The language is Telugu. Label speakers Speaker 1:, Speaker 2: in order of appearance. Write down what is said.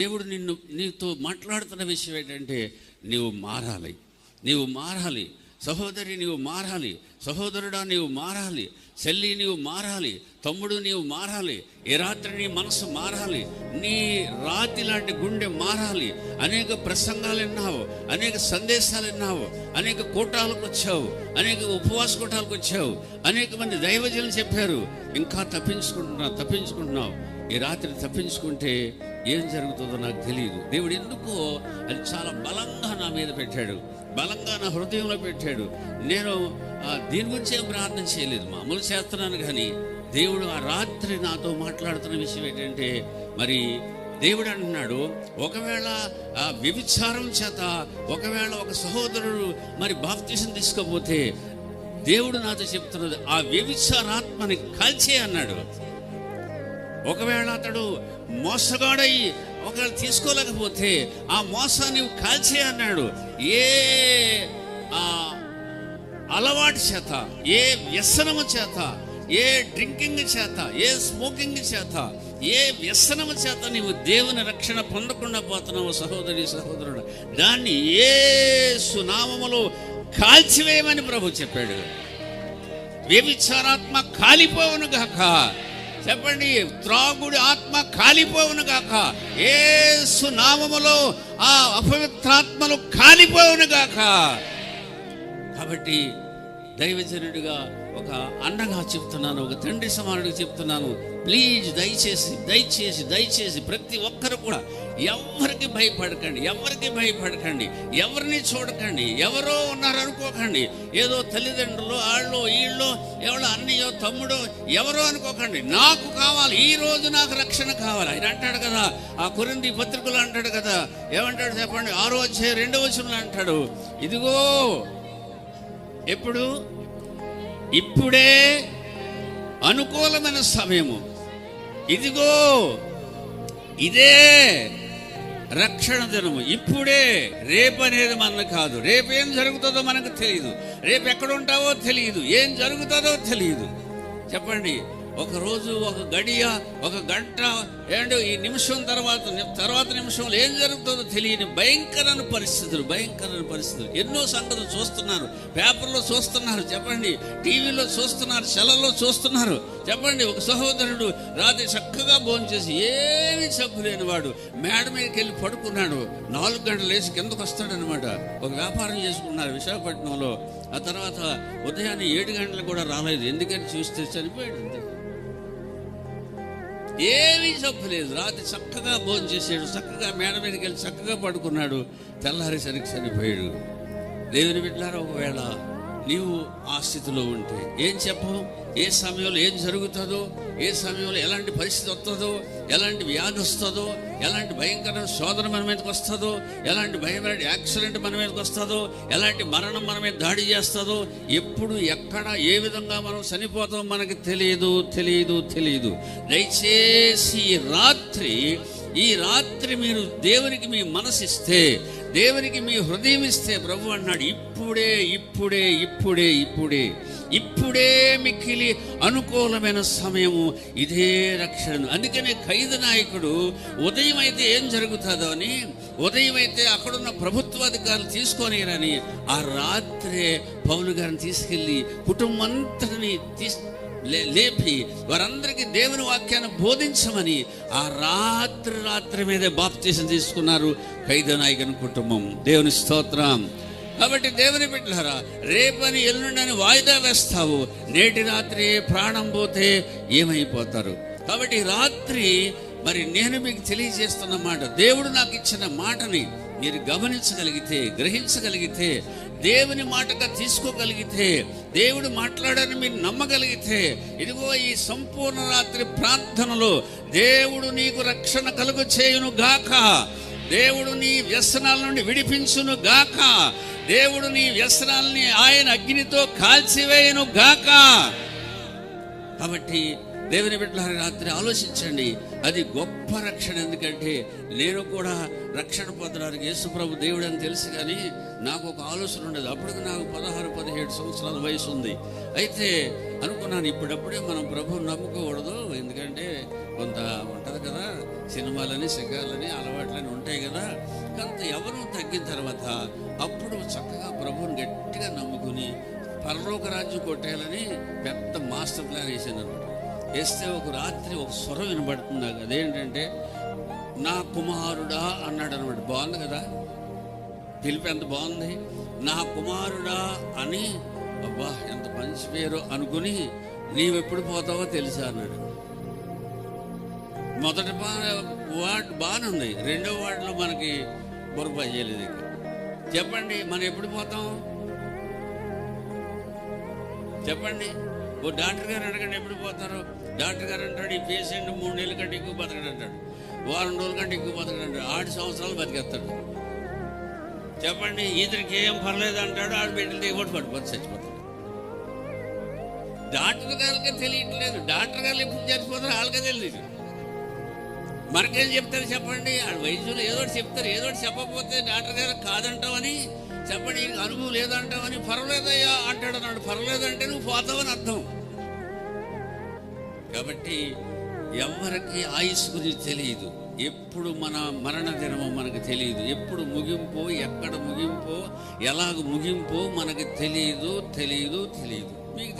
Speaker 1: దేవుడు నిన్ను నీతో మాట్లాడుతున్న విషయం ఏంటంటే నీవు మారాలి. నీవు మారాలి. సహోదరి నీవు మారాలి. సహోదరుడా నీవు మారాలి. చెల్లి నీవు మారాలి. తమ్ముడు నీవు మారాలి. ఈ రాత్రి నీ మనసు మారాలి. నీ రాతి లాంటి గుండె మారాలి. అనేక ప్రసంగాలు విన్నావు. అనేక సందేశాలు విన్నావు. అనేక కూటాలకు వచ్చావు. అనేక ఉపవాస కూటాలకు వచ్చావు. అనేక మంది దైవజనులు చెప్పారు. ఇంకా తప్పించుకుంటున్నావు తప్పించుకుంటున్నావు. ఈ రాత్రి తప్పించుకుంటే ఏం జరుగుతుందో నాకు తెలియదు. దేవుడు ఎందుకో అది చాలా బలంగా నా మీద పెట్టాడు. బలంగా నా హృదయంలో పెట్టాడు. నేను దీని గురించి ఏం ప్రార్థన చేయలేదు. మామూలు చేస్తున్నాను కానీ దేవుడు ఆ రాత్రి నాతో మాట్లాడుతున్న విషయం ఏంటంటే మరి దేవుడు అంటున్నాడు ఒకవేళ ఆ వ్యభిచారం చేత ఒకవేళ ఒక సహోదరుడు మరి బాప్తీసం తీసుకోపోతే దేవుడు నాతో చెప్తున్నది ఆ వ్యభిచారాత్మని కాల్చే అన్నాడు. ఒకవేళ అతడు మోసగాడై ఒకవేళ తీసుకోలేకపోతే ఆ మోసాన్ని నువ్వు కాల్చే అన్నాడు. ఏ ఆ అలవాటు చేత ఏ వ్యసనము చేత ఏ డ్రింకింగ్ చేత ఏ స్మోకింగ్ చేత ఏ వ్యసనము చేత నీవు దేవుని రక్షణ పొందకుండా పోతున్నావు సహోదరి సహోదరుడు. దాన్ని ఏ సునామములో కాల్చివేయమని ప్రభు చెప్పాడు. వ్యభిచారాత్మ కాలిపోవును గాక. చెప్పండి త్రాగుడి ఆత్మ కాలిపోవును గాక. ఏసు నామములో ఆ అపవిత్రాత్మలు కాలిపోవును గాక. కాబట్టి దైవజనుడిగా ఒక అన్నగా చెప్తున్నాను ఒక తండ్రి సమానుడిగా చెప్తున్నాను ప్లీజ్ దయచేసి దయచేసి దయచేసి ప్రతి ఒక్కరు కూడా ఎవరికి భయపడకండి ఎవరికి భయపడకండి ఎవరిని చూడకండి ఎవరో ఉన్నారు అనుకోకండి ఏదో తల్లిదండ్రులు వాళ్ళు వీళ్ళు ఎవరో అన్నయ్యో తమ్ముడో ఎవరో అనుకోకండి. నాకు కావాలి ఈ రోజు నాకు రక్షణ కావాలి. ఆయన అంటాడు కదా ఆ కురింది పత్రికలు అంటాడు కదా ఏమంటాడు చెప్పండి? ఆరో వచ్చే రెండో వచ్చిన అంటాడు ఇదిగో ఎప్పుడు? ఇప్పుడే అనుకూలమైన సమయము. ఇదిగో ఇదే రక్షణ దినము. ఇప్పుడే రేపు అనేది మన కాదు. రేపు ఏం జరుగుతుందో మనకు తెలియదు రేపు ఎక్కడ ఉంటావో తెలియదు ఏం జరుగుతుందో తెలియదు చెప్పండి. ఒక రోజు ఒక గడియ ఒక గంట ఏంటో ఈ నిమిషం తర్వాత తర్వాత నిమిషంలో ఏం జరుగుతుందో తెలియని భయంకరమైన పరిస్థితులు భయంకరమైన పరిస్థితులు. ఎన్నో సంగతులు చూస్తున్నారు. పేపర్లో చూస్తున్నారు. చెప్పండి. టీవీలో చూస్తున్నారు. సెలల్లో చూస్తున్నారు. చెప్పండి. ఒక సహోదరుడు రాత్రి చక్కగా భోంచేసి ఏమీ చెప్పు వాడు మేడ మీదకి వెళ్ళి పడుకున్నాడు. నాలుగు గంటలు వేసి కిందకు వస్తాడనమాట ఒక వ్యాపారం చేసుకున్నారు విశాఖపట్నంలో. ఆ తర్వాత ఉదయాన్నే ఏడు గంటలు కూడా రాలేదు. ఎందుకని చూస్తే చనిపోయాడు అంతే. ఏమీ చెప్పలేదు. రాత్రి చక్కగా భోజనం చేసాడు చక్కగా మేడ మీదకి వెళ్ళి చక్కగా పడుకున్నాడు. తెల్లారేసరికి చనిపోయాడు. దేవుని బిడ్డారా ఒకవేళ నీవు ఆ స్థితిలో ఉంటే ఏం చెప్పవు ఏ సమయంలో ఏం జరుగుతుందో ఏ సమయంలో ఎలాంటి పరిస్థితి వస్తుందో ఎలాంటి వ్యాధి వస్తుందో ఎలాంటి భయంకర శోధన మన మీదకి వస్తుందో ఎలాంటి భయమైన యాక్సిడెంట్ మన మీదకి వస్తుందో ఎలాంటి మరణం మన మీద దాడి చేస్తుందో ఎప్పుడు ఎక్కడ ఏ విధంగా మనం చనిపోతాం మనకి తెలియదు తెలియదు తెలియదు. దయచేసి ఈ రాత్రి ఈ రాత్రి మీరు దేవునికి మీ మనసిస్తే దేవునికి మీ హృదయం ఇస్తే ప్రభు అన్నాడు ఇప్పుడే ఇప్పుడే ఇప్పుడే ఇప్పుడే. ఇప్పుడే మిక్కిలి అనుకూలమైన సమయము ఇదే రక్షణ అందుకనే ఖైదు నాయకుడు ఉదయం అయితే ఏం జరుగుతుందో అని ఉదయం అయితే అక్కడున్న ప్రభుత్వాధికారులు తీసుకొనిరని ఆ రాత్రే పౌలు గారిని తీసుకెళ్ళి కుటుంబంతటిని తీసు లే- లేపి వారందరికీ దేవుని వాక్యాన్ని బోధించమని ఆ రాత్రి రాత్రి మీదే బాప్తీసం తీసుకున్నారు ఖైదనాయకుని కుటుంబం. దేవుని స్తోత్రం. కాబట్టి దేవుని బిడ్డలారా రేపని ఎల్లుండని వాయిదా వేస్తావు. నేటి రాత్రి ప్రాణం పోతే ఏమైపోతారు? కాబట్టి రాత్రి మరి నేను మీకు తెలియజేస్తున్న మాట దేవుడు నాకు ఇచ్చిన మాటని మీరు గమనించగలిగితే గ్రహించగలిగితే దేవుని మాటగా తీసుకోగలిగితే దేవుడు మాట్లాడని మీరు నమ్మగలిగితే ఇదిగో ఈ సంపూర్ణ రాత్రి ప్రార్థనలో దేవుడు నీకు రక్షణ కలుగు చేయును గాక దేవుడు నీ వ్యసనాల నుండి విడిపించును గాక దేవుడు నీ వ్యసనాల్ని ఆయన అగ్నితో కాల్చివేయును గాక. కాబట్టి దేవుని బిడ్డలారా రాత్రి ఆలోచించండి. అది గొప్ప రక్షణ. ఎందుకంటే నేను కూడా రక్షణ పొందడానికి యేసుప్రభు దేవుడు అని తెలుసు కానీ నాకు ఒక ఆలోచన ఉండదు. అప్పటికి నాకు పదహారు పదిహేడు సంవత్సరాల వయసు ఉంది. అయితే అనుకున్నాను ఇప్పుడప్పుడే మనం ప్రభువు నమ్ముకోకూడదు. ఎందుకంటే కొంత ఉంటుంది కదా సినిమాలని సిగాలని అలవాట్లని ఉంటాయి కదా. కొంత ఎవరు తగ్గిన తర్వాత అప్పుడు చక్కగా ప్రభువుని గట్టిగా నమ్ముకుని పరలోక రాజ్యం కొట్టేయాలని పెద్ద మాస్టర్ ప్లాన్ వేసాను అనమాట వేస్తే ఒక రాత్రి ఒక స్వరం వినబడుతుంది నాకు. అదేంటంటే నా కుమారుడా అన్నాడు అనమాట. బాగుంది కదా? పిలిపి ఎంత బాగుంది? నా కుమారుడా అని అబ్బా ఎంత మంచి పేరు అనుకుని నీవెప్పుడు పోతావో తెలుసా అన్నాడు. మొదటి వార్డు బాగానే ఉంది. రెండో వార్డులో మనకి బుర్ర చేయలేదు ఇక చెప్పండి మనం ఎప్పుడు పోతాం? చెప్పండి. ఓ డాక్టర్ గారు అడగండి ఎప్పుడు పోతారు? డాక్టర్ గారు అంటాడు ఈ పేషెంట్ మూడు నెలల కంటే ఎక్కువ బతకడు అంటాడు. వారం రోజుల కంటే ఎక్కువ బతకడు అంటాడు. ఆరు సంవత్సరాలు బతికేస్తాడు. చెప్పండి ఇతనికి ఏం పర్లేదు అంటాడు ఆడు బిడ్డలు దిగబడి పడిపోతే చచ్చిపోతాడు. డాక్టర్ గారికి తెలియట్లేదు. డాక్టర్ గారు ఎప్పుడు చచ్చిపోతారు వాళ్ళకే తెలియదు. మరకేం చెప్తారు చెప్పండి. వైద్యులు ఏదో చెప్తారు. ఏదో చెప్పకపోతే డాక్టర్ గారు కాదంటావని చెప్పండి. "ఈయనకి అనుభవం లేదంటావని పర్వాలేదయ్యా అంటాడు అన్నాడు. పర్వాలేదంటే నువ్వు పోతావని అర్థం. కాబట్టి ఎవరికి ఆయుష్ గురించి తెలియదు. ఎప్పుడు మన మరణ దినమో మనకు తెలియదు. ఎప్పుడు ముగింపో ఎక్కడ ముగింపో ఎలాగ ముగింపో మనకు తెలియదు తెలియదు తెలియదు. మీకు